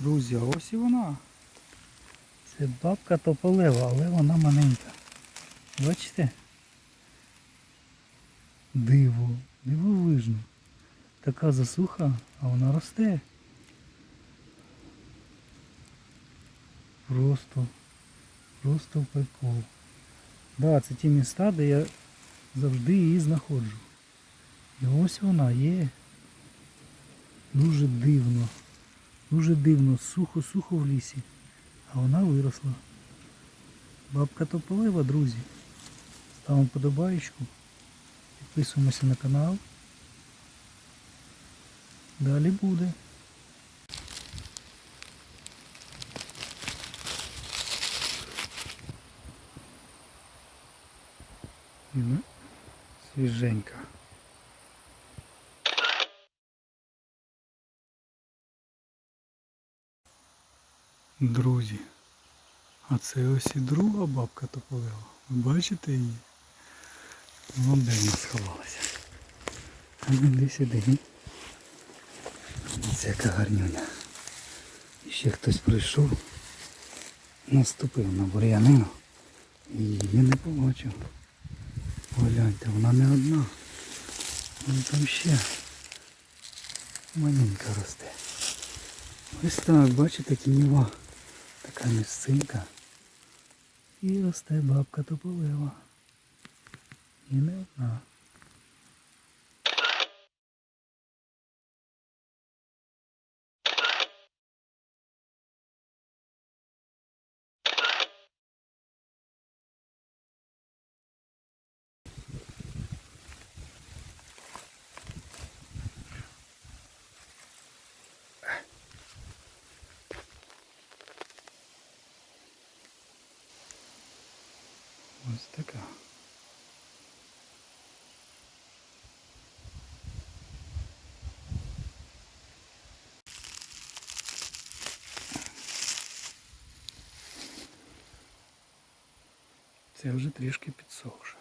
Друзі, ось і вона. Це бабка тополева, але вона маленька. Бачите? Диво, дивовижно. Така засуха, а вона росте. Просто, просто прикол. Да, це ті міста, де я завжди її знаходжу. І ось вона є. Дуже дивно. Дуже дивно, сухо-сухо в лісі. А вона виросла. Бабка тополева, друзі. Ставимо подобаєчку. Підписуємося на канал. Далі буде. Свіженька. Друзі, а це ось і друга бабка тополева. Ви бачите її? Вон де вона сховалася. А ну йди сюди. Ось яка гарнюня. І ще хтось прийшов, наступив на бур'янину і її не побачив. Погляньте, вона не одна. Вон там ще маленька росте. Ось так, бачите, тіньова така місцинка. І росте бабка тополева. І не одна. Ось така. Це вже трішки підсохше.